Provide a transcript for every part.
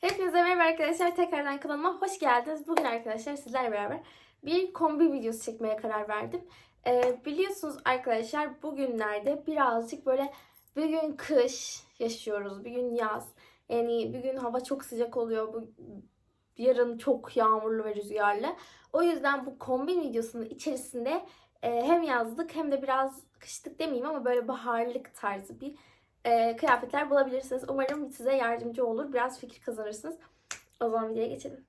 Hepinize merhaba arkadaşlar. Tekrardan kanalıma hoş geldiniz. Bugün arkadaşlar sizlerle beraber bir kombi videosu çekmeye karar verdim. Ee, biliyorsunuz arkadaşlar bugünlerde birazcık böyle bir gün kış yaşıyoruz, bir gün yaz. Yani bir gün hava çok sıcak oluyor, bu yarın çok yağmurlu ve rüzgarlı. O yüzden bu kombin videosunun içerisinde e, hem yazlık hem de biraz kışlık demeyeyim ama böyle baharlık tarzı bir e, kıyafetler bulabilirsiniz. Umarım size yardımcı olur. Biraz fikir kazanırsınız. O zaman videoya geçelim.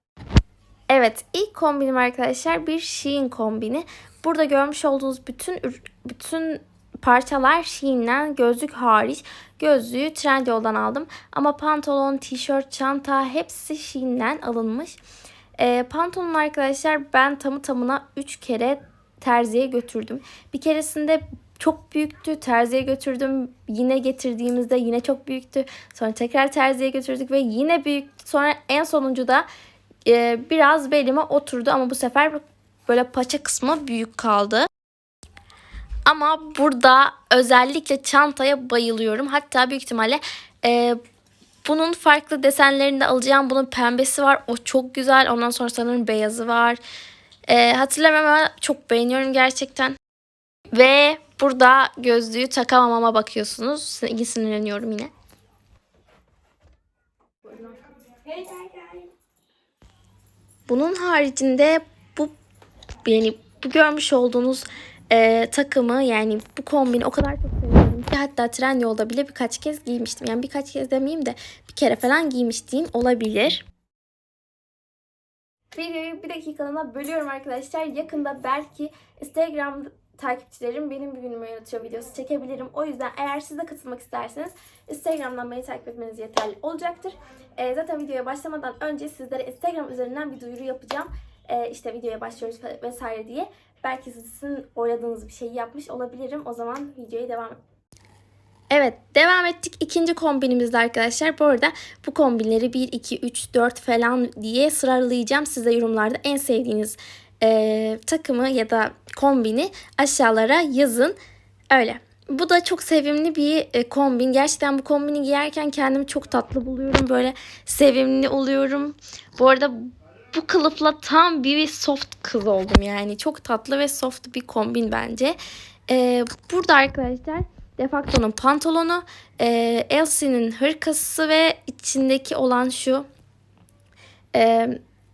Evet, ilk kombinim arkadaşlar bir Shein kombini. Burada görmüş olduğunuz bütün bütün parçalar Shein'den gözlük hariç. Gözlüğü Trendyol'dan aldım. Ama pantolon, tişört, çanta hepsi Shein'den alınmış. Ee, pantolon arkadaşlar ben tamı tamına 3 kere terziye götürdüm. Bir keresinde çok büyüktü. Terziye götürdüm. Yine getirdiğimizde yine çok büyüktü. Sonra tekrar terziye götürdük ve yine büyüktü. Sonra en sonuncu da e, biraz belime oturdu ama bu sefer böyle paça kısmı büyük kaldı. Ama burada özellikle çantaya bayılıyorum. Hatta büyük ihtimalle e, bunun farklı desenlerini de alacağım. Bunun pembesi var. O çok güzel. Ondan sonra sanırım beyazı var. E, hatırlamıyorum ama çok beğeniyorum gerçekten. Ve burada gözlüğü takamamama bakıyorsunuz. Yine sinirleniyorum yine. Bunun haricinde bu yani bu görmüş olduğunuz e, takımı yani bu kombini o kadar çok seviyorum ki hatta Trendyol'da bile birkaç kez giymiştim. Yani birkaç kez demeyeyim de bir kere falan giymişliğim olabilir. Videoyu bir dakikalığına bölüyorum arkadaşlar. Yakında belki Instagram takipçilerim benim bir günümü yaratıyor videosu çekebilirim. O yüzden eğer siz de katılmak isterseniz Instagram'dan beni takip etmeniz yeterli olacaktır. Ee, zaten videoya başlamadan önce sizlere Instagram üzerinden bir duyuru yapacağım. Ee, işte videoya başlıyoruz vesaire diye. Belki sizin oynadığınız bir şey yapmış olabilirim. O zaman videoya devam Evet devam ettik. İkinci kombinimizde arkadaşlar. Bu arada bu kombinleri 1, 2, 3, 4 falan diye sıralayacağım. Size yorumlarda en sevdiğiniz e, takımı ya da kombini aşağılara yazın. Öyle. Bu da çok sevimli bir e, kombin. Gerçekten bu kombini giyerken kendimi çok tatlı buluyorum. Böyle sevimli oluyorum. Bu arada bu kılıfla tam bir soft kız oldum yani. Çok tatlı ve soft bir kombin bence. E, burada arkadaşlar Defacto'nun pantolonu, e, Elsie'nin hırkası ve içindeki olan şu e,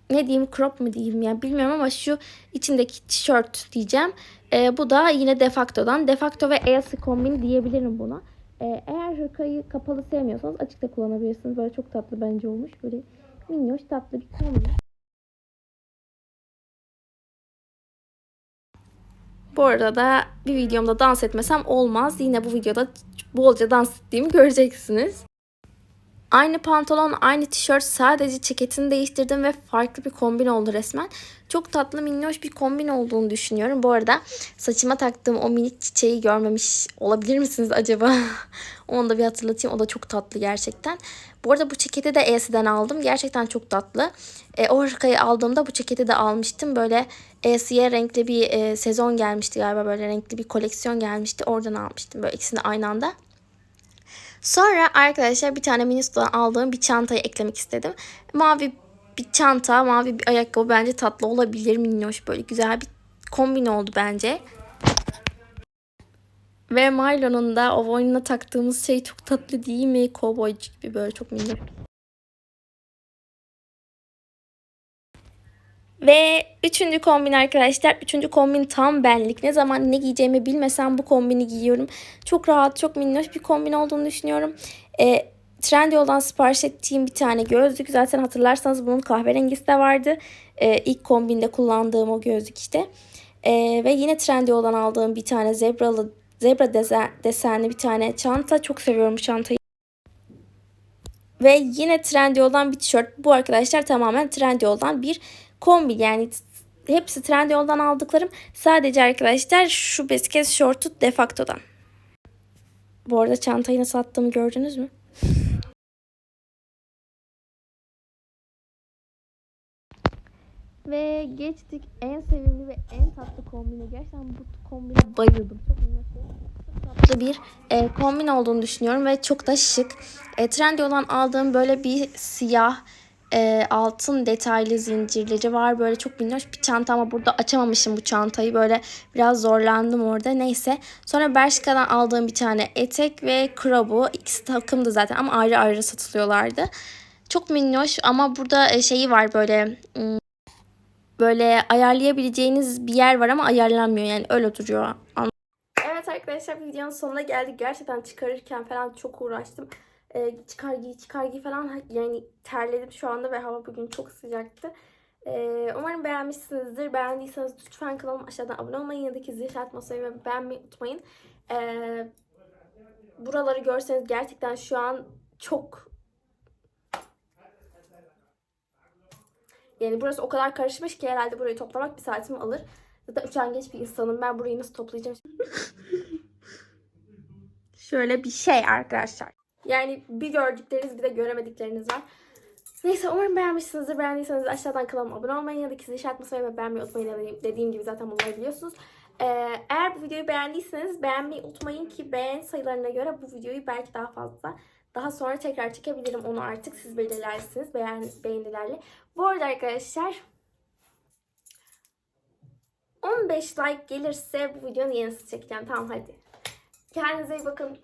ne diyeyim crop mu diyeyim ya bilmiyorum ama şu içindeki tişört diyeceğim. E, bu da yine Defacto'dan. Defacto ve Elsie kombini diyebilirim buna. E, eğer hırkayı kapalı sevmiyorsanız açıkta kullanabilirsiniz. Böyle çok tatlı bence olmuş. Böyle minnoş tatlı bir kombin. Bu arada da bir videomda dans etmesem olmaz. Yine bu videoda bolca dans ettiğimi göreceksiniz. Aynı pantolon, aynı tişört sadece ceketini değiştirdim ve farklı bir kombin oldu resmen. Çok tatlı minnoş bir kombin olduğunu düşünüyorum. Bu arada saçıma taktığım o minik çiçeği görmemiş olabilir misiniz acaba? Onu da bir hatırlatayım. O da çok tatlı gerçekten. Bu arada bu ceketi de Else'den aldım. Gerçekten çok tatlı. E, o hırkayı aldığımda bu ceketi de almıştım. Böyle Else'ye renkli bir e, sezon gelmişti galiba. Böyle renkli bir koleksiyon gelmişti. Oradan almıştım. Böyle ikisini aynı anda. Sonra arkadaşlar bir tane Ministo'dan aldığım bir çantayı eklemek istedim. Mavi bir çanta, mavi bir ayakkabı bence tatlı olabilir. Minnoş böyle güzel bir kombin oldu bence. Ve Milo'nun da o boynuna taktığımız şey çok tatlı değil mi? Kovboycu gibi böyle çok minnoş. Ve üçüncü kombin arkadaşlar. Üçüncü kombin tam benlik. Ne zaman ne giyeceğimi bilmesem bu kombini giyiyorum. Çok rahat, çok minnoş bir kombin olduğunu düşünüyorum. E, Trendyol'dan sipariş ettiğim bir tane gözlük. Zaten hatırlarsanız bunun kahverengisi de vardı. E, ilk kombinde kullandığım o gözlük işte. E, ve yine Trendyol'dan aldığım bir tane zebralı zebra desen, desenli bir tane çanta. Çok seviyorum çantayı. Ve yine Trendyol'dan bir tişört. Bu arkadaşlar tamamen Trendyol'dan bir kombi. Yani hepsi Trendyol'dan aldıklarım. Sadece arkadaşlar şu basket şortu Defacto'dan. Bu arada çantayı nasıl attığımı gördünüz mü? Ve geçtik en sevimli ve en tatlı kombine. Gerçekten bu kombine bayıldım. Çok tatlı bir e, kombin olduğunu düşünüyorum ve çok da şık. E, Trendyol'dan aldığım böyle bir siyah e, altın detaylı zincirleri var. Böyle çok minnoş bir çanta ama burada açamamışım bu çantayı. Böyle biraz zorlandım orada. Neyse. Sonra Bershka'dan aldığım bir tane etek ve krobu. İkisi takımdı zaten ama ayrı ayrı satılıyorlardı. Çok minnoş ama burada e, şeyi var böyle ım, böyle ayarlayabileceğiniz bir yer var ama ayarlanmıyor yani öyle duruyor. Evet arkadaşlar videonun sonuna geldik. Gerçekten çıkarırken falan çok uğraştım. Ee, çıkar giy çıkar giy falan yani terledim şu anda ve hava bugün çok sıcaktı. Ee, umarım beğenmişsinizdir. Beğendiyseniz lütfen kanalıma aşağıdan abone olmayı, yanındaki zil işaretini ve beğenmeyi unutmayın. Ee, buraları görseniz gerçekten şu an çok yani burası o kadar karışmış ki herhalde burayı toplamak bir saatimi alır. Zaten üşengeç bir insanım. Ben burayı nasıl toplayacağım? Şöyle bir şey arkadaşlar. Yani bir gördükleriniz bir de göremedikleriniz var. Neyse umarım beğenmişsinizdir. Beğendiyseniz aşağıdan kanalıma abone olmayı ya da zil işaretini ve beğenmeyi unutmayın. Dediğim, gibi zaten bunları biliyorsunuz. Ee, eğer bu videoyu beğendiyseniz beğenmeyi unutmayın ki beğen sayılarına göre bu videoyu belki daha fazla daha sonra tekrar çekebilirim onu artık siz belirlersiniz beğen, beğenilerle. Bu arada arkadaşlar 15 like gelirse bu videonun yenisini çekeceğim. Tamam hadi. Kendinize iyi bakın.